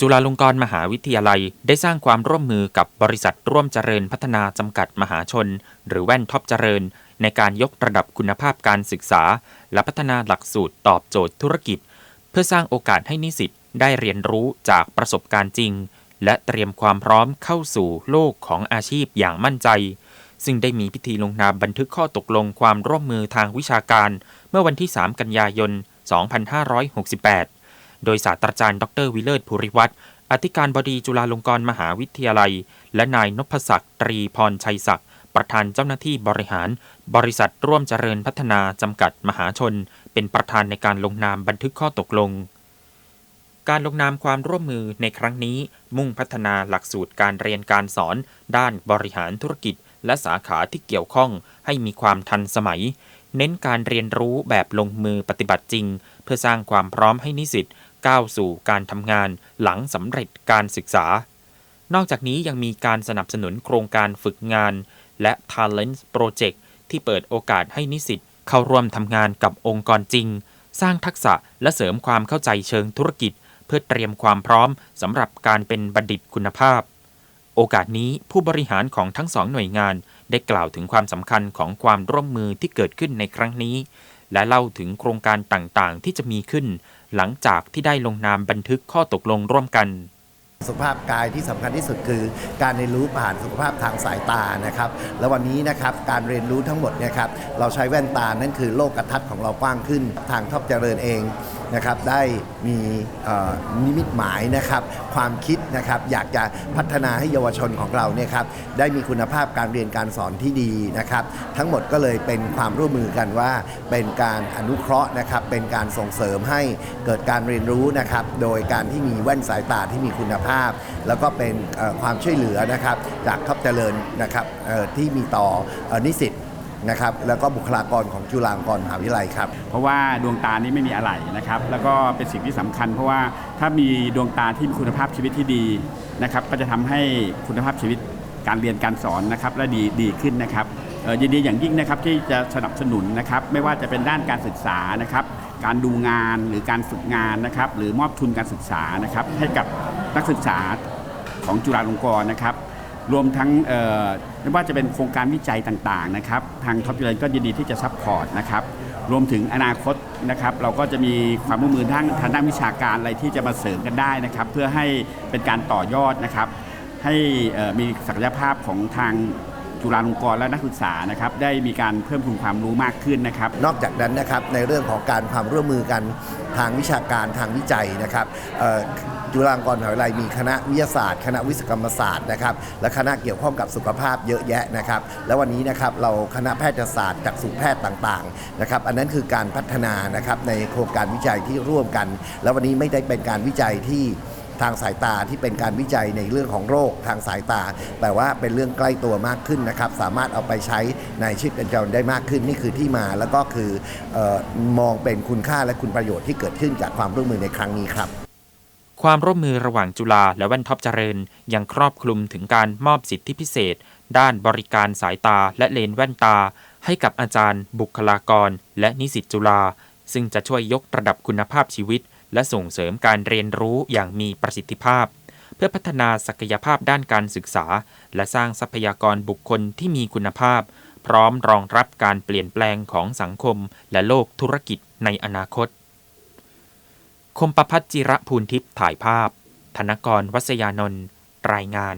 จุฬาลงกรณ์มหาวิทยาลัยได้สร้างความร่วมมือกับบริษัทร่วมเจริญพัฒนาจำกัดมหาชน หรือแว่นท็อปเจริญ ในการยกระดับคุณภาพการศึกษา และพัฒนาหลักสูตรตอบโจทย์ธุรกิจ เพื่อสร้างโอกาสให้นิสิตได้เรียนรู้จากประสบการณ์จริง และเตรียมความพร้อมเข้าสู่โลกของอาชีพอย่างมั่นใจ ซึ่งได้มีพิธีลงนามบันทึกข้อตกลงความร่วมมือทางวิชาการ เมื่อวันที่ 3 กันยายน 2568 โดยศาสตราจารย์ดรวิเลิศภูริวัตรอธิการบดีจุฬาลงกรณ์มหาวิทยาลัย และนายนพศักดิ์ตรีพรชัยศักดิ์ประธานเจ้าหน้าที่บริหาร บริษัทร่วมเจริญพัฒนาจำกัดมหาชน เป็นประธานในการลงนามบันทึกข้อตกลง การลงนามความร่วมมือในครั้งนี้ มุ่งพัฒนาหลักสูตรการเรียนการสอน ด้านบริหารธุรกิจ และสาขาที่เกี่ยวข้องให้มีความทันสมัย เน้นการเรียนรู้แบบลงมือปฏิบัติจริง เพื่อสร้างความพร้อมให้นิสิต ก้าวสู่การทำงานหลังสำเร็จการศึกษา นอกจากนี้ยังมีการสนับสนุนโครงการฝึกงาน และ Talent Project ที่เปิดโอกาสให้นิสิตเข้าร่วมทำงานกับองค์กรจริง สร้างทักษะและเสริมความเข้าใจเชิงธุรกิจ เพื่อเตรียมความพร้อมสำหรับการเป็นบัณฑิตคุณภาพ โอกาสนี้ผู้บริหารของทั้งสองหน่วยงาน ได้กล่าวถึงความสำคัญของความร่วมมือที่เกิดขึ้นในครั้งนี้ และเล่าถึงโครงการต่างๆ ที่จะมีขึ้น หลังจากที่ได้ลงนามบันทึกข้อตกลงร่วมกันสุขภาพกายที่สำคัญที่สุดคือการเรียนรู้ผ่านสุขภาพทางสายตานะครับ และวันนี้นะครับการเรียนรู้ทั้งหมดเนี่ยครับเราใช้แว่นตานั่นคือโลกทัดของเรากว้างขึ้น ทางท็อปเจริญเอง นะครับได้มีนิมิตหมายนะครับความคิดนะครับอยากจะพัฒนาให้เยาวชนของเราเนี่ยครับได้มีคุณภาพการเรียนการสอนที่ดีนะครับ ทั้งหมดก็เลยเป็นความร่วมมือกันว่า เป็นการอนุเคราะห์นะครับเป็นการส่งเสริมให้เกิดการเรียนรู้นะครับโดยการที่มีแว่นสายตาที่มีคุณภาพ แล้วก็เป็นความช่วยเหลือนะครับจากท็อปเจริญนะครับที่มีต่ออนิสิต นะครับแล้วก็บุคลากรของจุฬาลงกรณ์มหาวิทยาลัยครับ เพราะว่าดวงตานี้ไม่มีอะไรนะครับ แล้วก็เป็นสิ่งที่สำคัญ เพราะว่าถ้ามีดวงตาที่มีคุณภาพชีวิตที่ดีนะครับ ก็จะทำให้คุณภาพชีวิตการเรียนการสอนนะครับ และดีดีขึ้นนะครับเอ่อยินดีอย่างยิ่งนะครับที่จะสนับสนุนนะครับ ไม่ว่าจะเป็นด้านการศึกษานะครับ การดูงานหรือการฝึกงานนะครับ หรือมอบทุนการศึกษานะครับ ให้กับนักศึกษา ของจุฬาลงกรณ์นะครับ รวมทั้งไม่ว่าจะเป็นโครงการวิจัยต่างๆนะครับทางท็อปเจริญก็ยินดีที่จะซัพพอร์ตนะครับรวมถึงอนาคตนะครับ เราก็จะมีความร่วมมือทางทางด้านวิชาการอะไรที่จะมาเสริมกันได้นะครับ เพื่อให้เป็นการต่อยอดนะครับ ให้มีศักยภาพของทาง จุฬาลงกรณ์และนักศึกษานะครับได้มีการเพิ่มพูนความรู้มากขึ้นนะครับ นอกจากนั้นนะครับในเรื่องของการความร่วมมือกันทางวิชาการทางวิจัยนะครับจุฬาลงกรณ์มหาวิทยาลัยมีคณะวิทยาศาสตร์ คณะวิศวกรรมศาสตร์นะครับและคณะเกี่ยวข้องกับสุขภาพเยอะแยะนะครับ และวันนี้นะครับเราคณะแพทยศาสตร์จักษุแพทย์ต่างๆนะครับ อันนั้นคือการพัฒนานะครับในโครงการวิจัยที่ร่วมกัน แล้ววันนี้ไม่ได้เป็นการวิจัยที่ ทางสายตาที่เป็นการวิจัยในเรื่องของโรคทางสายตา แต่ว่าเป็นเรื่องใกล้ตัวมากขึ้นนะครับ สามารถเอาไปใช้ในชีวิตประจำวันได้มากขึ้นนี่คือที่มาแล้วก็คือออมองเป็นคุณค่าและคุณประโยชน์ที่เกิดขึ้นจากความร่วมมือในครั้งนี้ครับความร่วมมือระหว่างจุฬาและแว่นท็อปเจริญ ยังครอบคลุมถึงการมอบสิทธิพิเศษ ด้านบริการสายตาและเลนแว่นตา ให้กับอาจารย์ บุคลากร และนิสิตจุฬาซึ่งจะช่วยยกระดับคุณภาพชีวิต และส่งเสริมการเรียนรู้อย่างมีประสิทธิภาพ เพื่อพัฒนาศักยภาพด้านการศึกษา และสร้างทรัพยากรบุคคลที่มีคุณภาพ พร้อมรองรับการเปลี่ยนแปลงของสังคมและโลกธุรกิจในอนาคต คมประพัฒน์จิระภูลทิพย์ถ่ายภาพ ธนกรวัศยานนท์รายงาน